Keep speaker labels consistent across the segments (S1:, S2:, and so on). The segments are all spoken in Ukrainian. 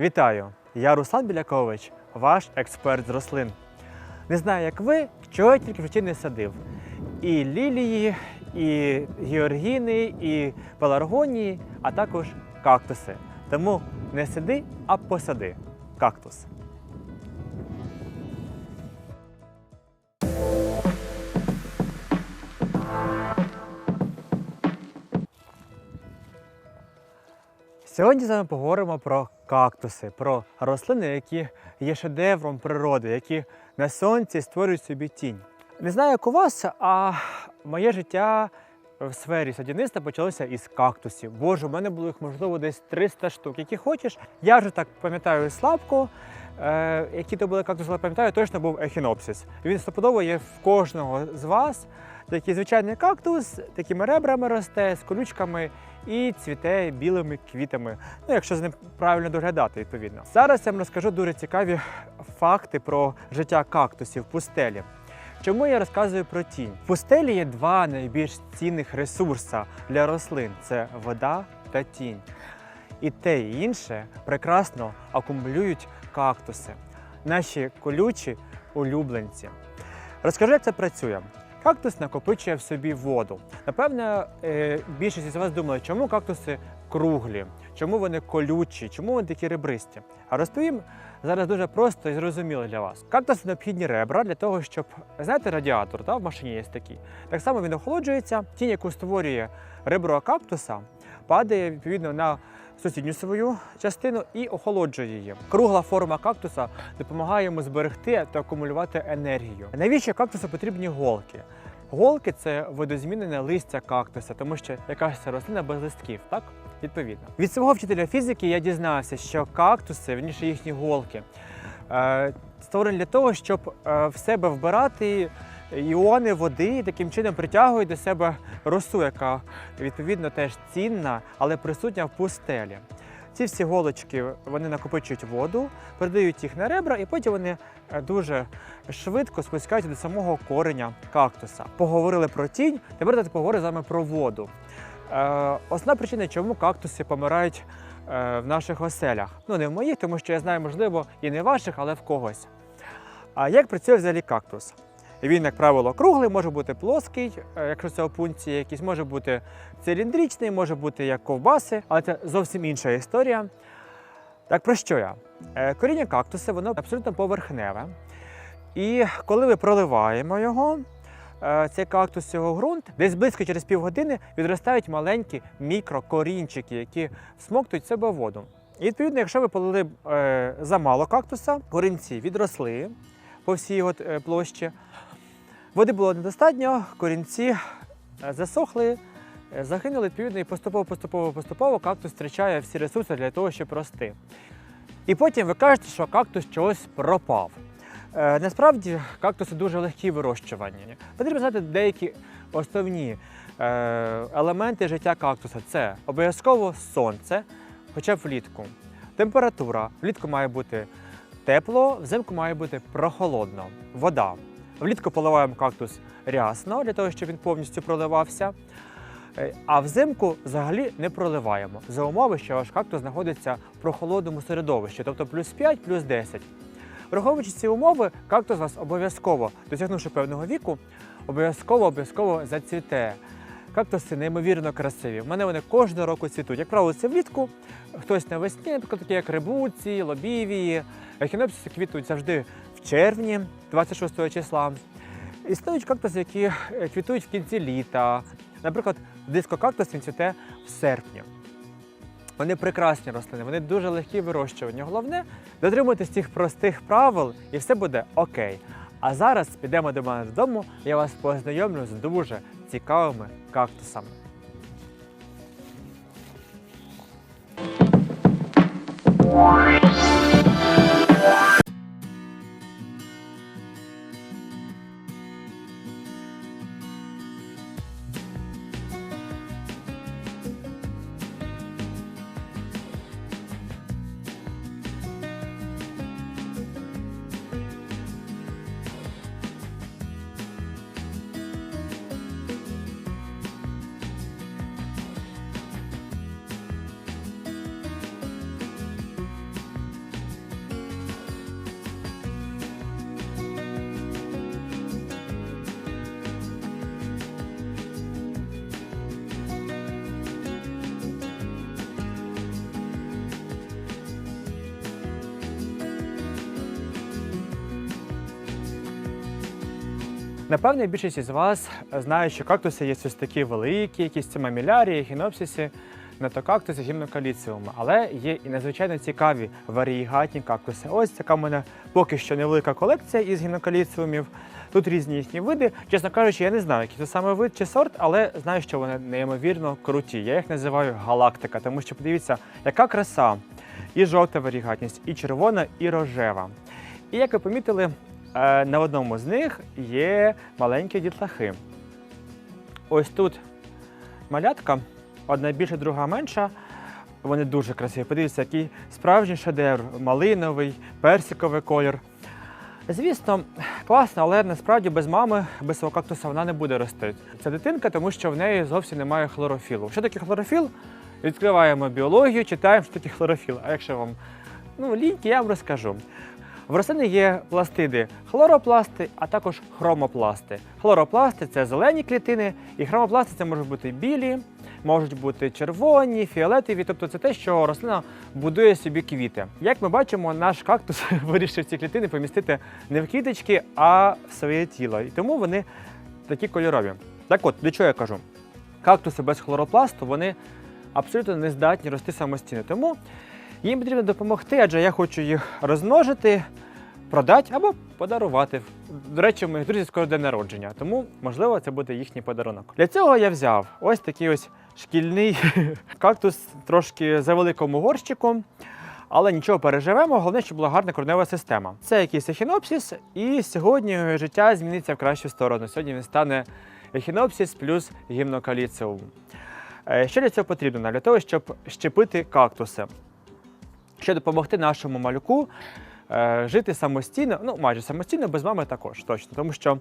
S1: Вітаю! Я Руслан Білякович, ваш експерт з рослин. Не знаю, як ви, чого я тільки в житті не садив. І лілії, і георгіни, і пеларгонії, а також кактуси. Тому не сиди, а посади кактус. Сьогодні з вами поговоримо про кактуси, про рослини, які є шедевром природи, які на сонці створюють собі тінь. Не знаю, як у вас, а моє життя в сфері садівництва почалося із кактусів. Боже, у мене було їх можливо десь 300 штук. Які хочеш. Я вже так пам'ятаю слабко. Е, які то були кактуси, але пам'ятаю, точно був ехінопсис. Він стопудово є в кожного з вас. Такий звичайний кактус, такими ребрами росте, з колючками і цвіте білими квітами. Ну, якщо з ним правильно доглядати, відповідно. Зараз я вам розкажу дуже цікаві факти про життя кактусів в пустелі. Чому я розказую про тінь? В пустелі є два найбільш цінних ресурси для рослин: це вода та тінь. І те і інше прекрасно акумулюють кактуси, наші колючі улюбленці. Розкажу, як це працює. Кактус накопичує в собі воду. Напевно, е, більшість із вас думали, чому кактуси круглі, чому вони колючі, чому вони такі ребристі. А розповім зараз дуже просто і зрозуміло для вас. Кактуси необхідні ребра для того, щоб знаєте, радіатор та, в машині є такий. Так само він охолоджується. Тінь, яку створює ребро кактуса, падає відповідно на сусідню свою частину і охолоджує її. Кругла форма кактуса допомагає йому зберегти та акумулювати енергію. Навіщо кактусу потрібні голки? Голки це видозмінене листя кактуса, тому що яка ж це рослина без листків, так? Відповідно. Від свого вчителя фізики я дізнався, що кактуси, верніше їхні голки, е, створені для того, щоб е, в себе вбирати іони води і таким чином притягують до себе росу, яка відповідно теж цінна, але присутня в пустелі. Ці всі голочки вони накопичують воду, передають їх на ребра, і потім вони е, дуже швидко спускаються до самого кореня кактуса. Поговорили про тінь, тепер давайте поговоримо з вами про воду. Е, основна причина, чому кактуси помирають е, в наших оселях. Ну не в моїх, тому що я знаю, можливо, і не ваших, але в когось. А як працює взагалі кактус? Він, як правило, круглий, може бути плоский, е, якщо це опунції якісь, може бути циліндричний, може бути як ковбаси, але це зовсім інша історія. Так про що я? Е, Коріння кактуса, воно абсолютно поверхневе. І коли ми проливаємо його, е, цей кактус, його ґрунт, десь близько через півгодини відростають маленькі мікрокорінчики, які смоктують в себе воду. І відповідно, якщо ви полили замало кактуса, корінці відросли по всій його площі. Води було недостатньо, корінці е, засохли, е, загинули відповідно, і поступово, поступово, поступово кактус втрачає всі ресурси для того, щоб рости. І потім ви кажете, що кактус чогось пропав. Е, насправді кактуси дуже легкі в вирощуванні. Потрібно знати деякі основні елементи життя кактуса. Це обов'язково сонце, хоча б влітку. Температура. Влітку має бути тепло, взимку має бути прохолодно. Вода. Влітку поливаємо кактус рясно для того, щоб він повністю проливався. Е, А взимку взагалі не проливаємо за умови, що ваш кактус знаходиться в прохолодному середовищі, тобто плюс 5, плюс 10. Враховуючи ці умови, кактус вас обов'язково, досягнувши певного віку, обов'язково обов'язково зацвіте. Кактуси неймовірно красиві. У мене вони кожного року цвітуть. Як правило, це влітку, хтось навесні, наприклад, такі як рибуці, лобівії. Ехінопсиси квітують завжди червні, 26 числа. Існують кактуси, які е, квітують в кінці літа. Наприклад, дискокактус він цвіте в серпні. Вони прекрасні рослини, вони дуже легкі вирощування. Головне дотримуйтесь цих простих правил і все буде окей. А зараз підемо до мене додому, я вас познайомлю з дуже цікавими кактусами. Bye. Напевне, більшість із вас знає, що кактуси є ось такі великі, якісь це мамілярії, гінопсиси, нетокактуси, гімнокаліціуми. Але є і надзвичайно цікаві варієгатні кактуси. Ось така в мене поки що невелика колекція із гімнокаліціумів. Тут різні їхні види. Чесно кажучи, я не знаю, який це саме вид чи сорт, але знаю, що вони неймовірно круті. Я їх називаю галактика, тому що подивіться, яка краса, і жовта варігатність, і червона, і рожева. І як ви помітили, на одному з них є маленькі дітлахи. Ось тут малятка, одна більша, друга менша. Вони дуже красиві. Подивіться, який справжній шедевр, малиновий, персиковий колір. Звісно, класно, але насправді без мами, без свого кактуса вона не буде рости. Це дитинка, тому що в неї зовсім немає хлорофілу. Що таке хлорофіл? Відкриваємо біологію, читаємо, що таке хлорофіл. А якщо вам ну, ліньки, я вам розкажу. В рослини є пластиди хлоропласти, а також хромопласти. Хлоропласти це зелені клітини, і хромопласти це можуть бути білі, можуть бути червоні, фіолетові. Тобто це те, що рослина будує собі квіти. Як ми бачимо, наш кактус вирішив ці клітини помістити не в квіточки, а в своє тіло. І тому вони такі кольорові. Так от, до чого я кажу? Кактуси без хлоропласту вони абсолютно не здатні рости самостійно. Тому їм потрібно допомогти, адже я хочу їх розмножити, продати або подарувати. До речі, моїх друзів скоро день народження, тому можливо це буде їхній подарунок. Для цього я взяв ось такий ось шкільний кактус, трошки за великому горщику. Але нічого переживемо, головне, щоб була гарна коренева система. Це якийсь ехінопсис, і сьогодні його життя зміниться в кращу сторону. Сьогодні він стане ехінопсис плюс гімнокаліціум. Е, Що для цього потрібно? Для того, щоб щепити кактуси, щоб допомогти нашому малюку е, жити самостійно, ну майже самостійно, без мами також точно. Тому що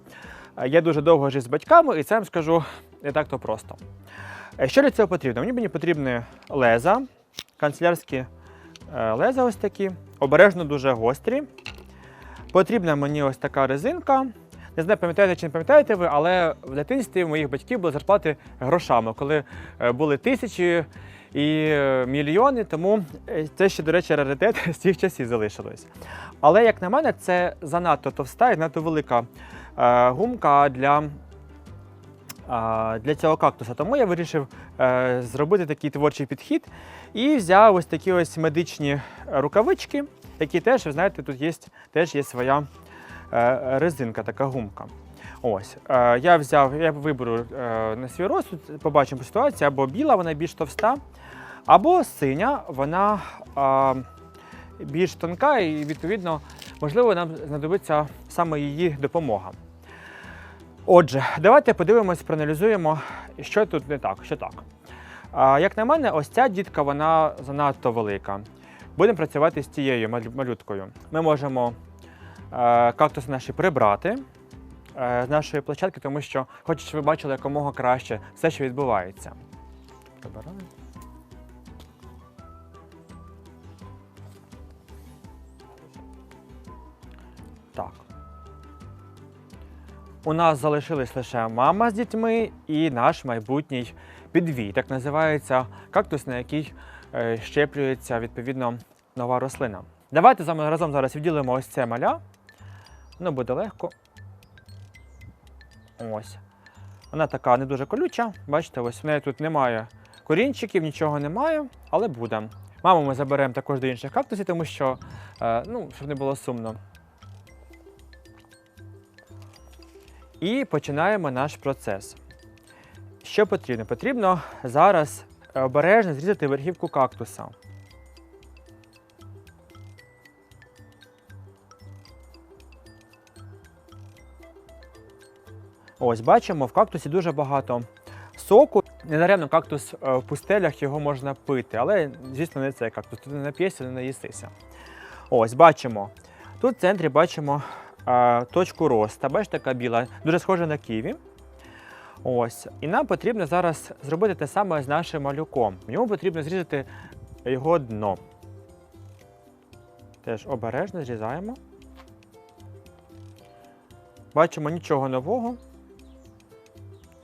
S1: е, я дуже довго жив з батьками, і це вам скажу не так то просто. Е, Що для цього потрібно? Мені, мені потрібні леза, канцелярські леза ось такі, обережно дуже гострі. Потрібна мені ось така резинка. Не знаю, пам'ятаєте чи не пам'ятаєте ви, але в дитинстві моїх батьків були зарплати грошами, коли були тисячі і е, мільйони, тому е, це ще, до речі, раритет з тих часів залишилось. Але, як на мене, це занадто товста і занадто велика е, гумка для, для цього кактуса. Тому я вирішив зробити такий творчий підхід і взяв ось такі ось медичні рукавички, які теж, ви знаєте, тут є, теж є своя резинка, така гумка. Ось, е, я взяв, я виберу е, на свій розсуд, побачимо по ситуації, або біла, вона більш товста, або синя, вона більш тонка і, відповідно, можливо, нам знадобиться саме її допомога. Отже, давайте подивимось, проаналізуємо, що тут не так, що так. Як на мене, ось ця дітка вона занадто велика. Будемо працювати з цією малюткою. Ми можемо е, кактуси наші прибрати з нашої площадки, тому що хочу, щоб ви бачили якомога краще все, що відбувається. Так. У нас залишились лише мама з дітьми і наш майбутній підвій. Так називається кактус, на який е, щеплюється відповідно нова рослина. Давайте разом зараз відділимо ось це маля. Воно буде легко. Ось. Вона така не дуже колюча. Бачите, ось в неї тут немає корінчиків, нічого немає, але буде. Маму ми заберемо також до інших кактусів, тому що, е, ну, щоб не було сумно. І починаємо наш процес. Що потрібно? Потрібно зараз обережно зрізати верхівку кактуса. Ось бачимо, в кактусі дуже багато соку. Недаремно кактус е, в пустелях його можна пити, але, звісно, не цей кактус. Тут не нап'єшся, не наїстися. Ось бачимо. Тут в центрі бачимо е, точку роста. Бачите, така біла, дуже схожа на ківі. Ось. І нам потрібно зараз зробити те саме з нашим малюком. В ньому потрібно зрізати його дно. Теж обережно зрізаємо. Бачимо нічого нового.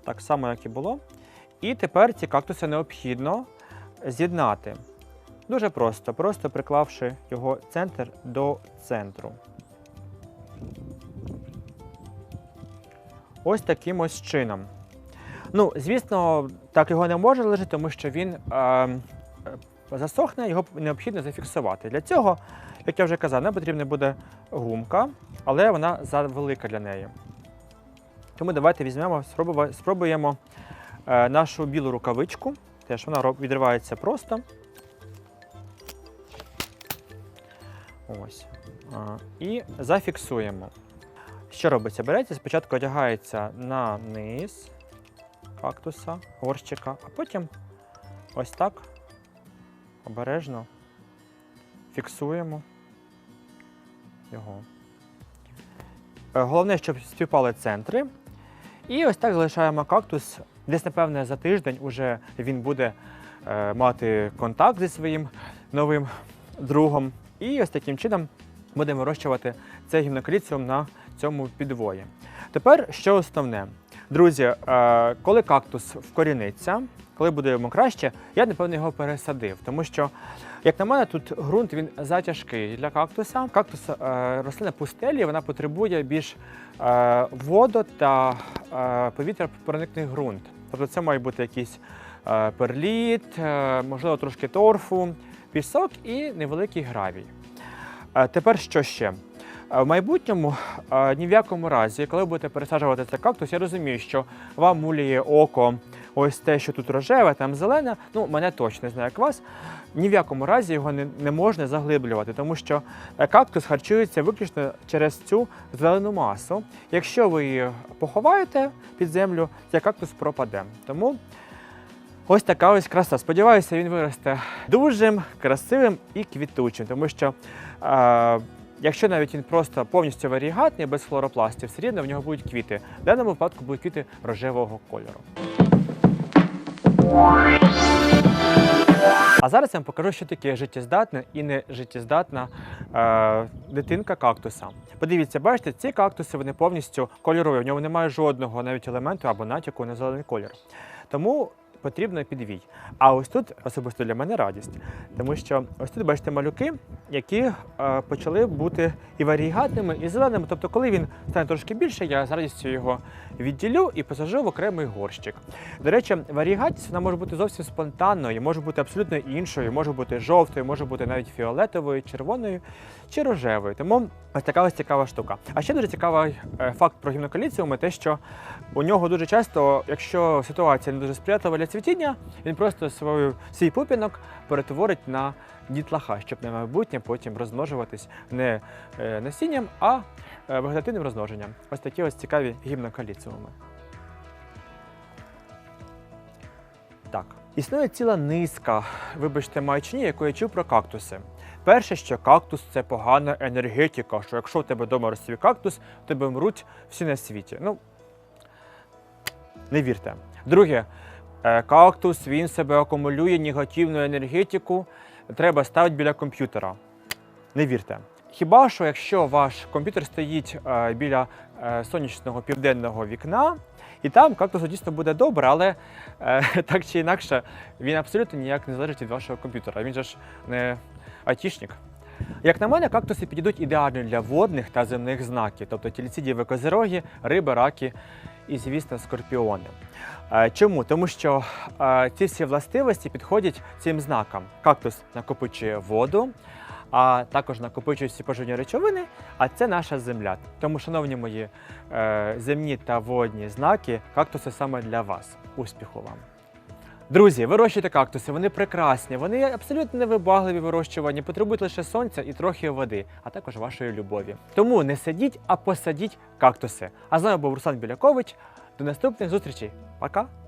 S1: Так само, як і було. І тепер ці кактуси необхідно з'єднати. Дуже просто, просто приклавши його центр до центру. ось таким ось чином. Ну, звісно, так його не можна лежати, тому що він е, е, засохне, його необхідно зафіксувати. Для цього, як я вже казав, нам потрібна буде гумка, але вона завелика для неї. Тому давайте візьмемо, спробуємо, е, нашу білу рукавичку. Теж вона відривається просто. Ось. І зафіксуємо. Що робиться? Береться, спочатку одягається на низ кактуса, горщика, а потім ось так обережно фіксуємо його. Е, Головне, щоб співпали центри. І ось так залишаємо кактус. Десь, напевне, за тиждень уже він буде е, мати контакт зі своїм новим другом. І ось таким чином будемо вирощувати цей гімнокаліціум на цьому підвої. Тепер що основне? Друзі, е, коли кактус вкоріниться, коли буде йому краще, я напевно його пересадив, тому що, як на мене, тут ґрунт він затяжкий для кактуса. Кактус е, рослина пустелі, вона потребує більш е, водо та повітря проникний ґрунт. Тобто це має бути якийсь перліт, можливо, трошки торфу, пісок і невеликий гравій. Тепер що ще? В майбутньому ні в якому разі, коли ви будете пересаджувати цей кактус, я розумію, що вам муліє око ось те, що тут рожеве, там зелене. Ну, мене точно не знаю, як вас. Ні в якому разі його не, не можна заглиблювати, тому що е, кактус харчується виключно через цю зелену масу. Якщо ви її поховаєте під землю, цей кактус пропаде. Тому ось така ось краса. Сподіваюся, він виросте дуже красивим і квітучим, тому що. Е, Якщо навіть він просто повністю варігатний, без флоропластів, все рівно в нього будуть квіти. В даному випадку будуть квіти рожевого кольору. А зараз я вам покажу, що таке життєздатна і не життєздатна е, дитинка кактуса. Подивіться, бачите, ці кактуси вони повністю кольорові, в ньому немає жодного навіть елементу або натяку на зелений колір. Тому потрібно підвій. А ось тут особисто для мене радість, тому що ось тут бачите малюки, які е, почали бути і варігатними, і зеленими. Тобто, коли він стане трошки більше, я з радістю його відділю і посажу в окремий горщик. До речі, варігатність вона може бути зовсім спонтанною, може бути абсолютно іншою, може бути жовтою, може бути навіть фіолетовою, червоною чи рожевою. Тому ось така ось цікава штука. А ще дуже цікавий е, факт про гімнокаліціуми, те, що у нього дуже часто, якщо ситуація не дуже сприятлива для цвітіння, він просто свій пупінок перетворить на дітлаха, щоб на майбутнє потім розмножуватись не е, насінням, а е, вегетативним розмноженням. Ось такі ось цікаві гімнокаліціуми. Так, існує ціла низка, вибачте, маячні, яку я чув про кактуси. Перше, що кактус це погана енергетика, що якщо в тебе вдома розцвів кактус, тебе мруть всі на світі. Ну, не вірте. Друге, е, кактус він себе акумулює негативну енергетику, треба ставити біля комп'ютера. Не вірте. Хіба що якщо ваш комп'ютер стоїть е, біля е, сонячного південного вікна, і там кактусу дійсно буде добре, але е, так чи інакше він абсолютно ніяк не залежить від вашого комп'ютера. Він же ж не айтішник. Як на мене, кактуси підійдуть ідеально для водних та земних знаків, тобто тільцідіві козироги, риби, раки і, звісно, скорпіони. Е, Чому? Тому що е, ці всі властивості підходять цим знакам. Кактус накопичує воду, а також накопичує всі поживні речовини, а це наша земля. Тому, шановні мої е, земні та водні знаки, кактуси саме для вас. Успіху вам! Друзі, вирощуйте кактуси, вони прекрасні, вони абсолютно невибагливі вирощувані, потребують лише сонця і трохи води, а також вашої любові. Тому не сидіть, а посадіть кактуси. А з нами був Руслан Білякович. До наступних зустрічей. Пока!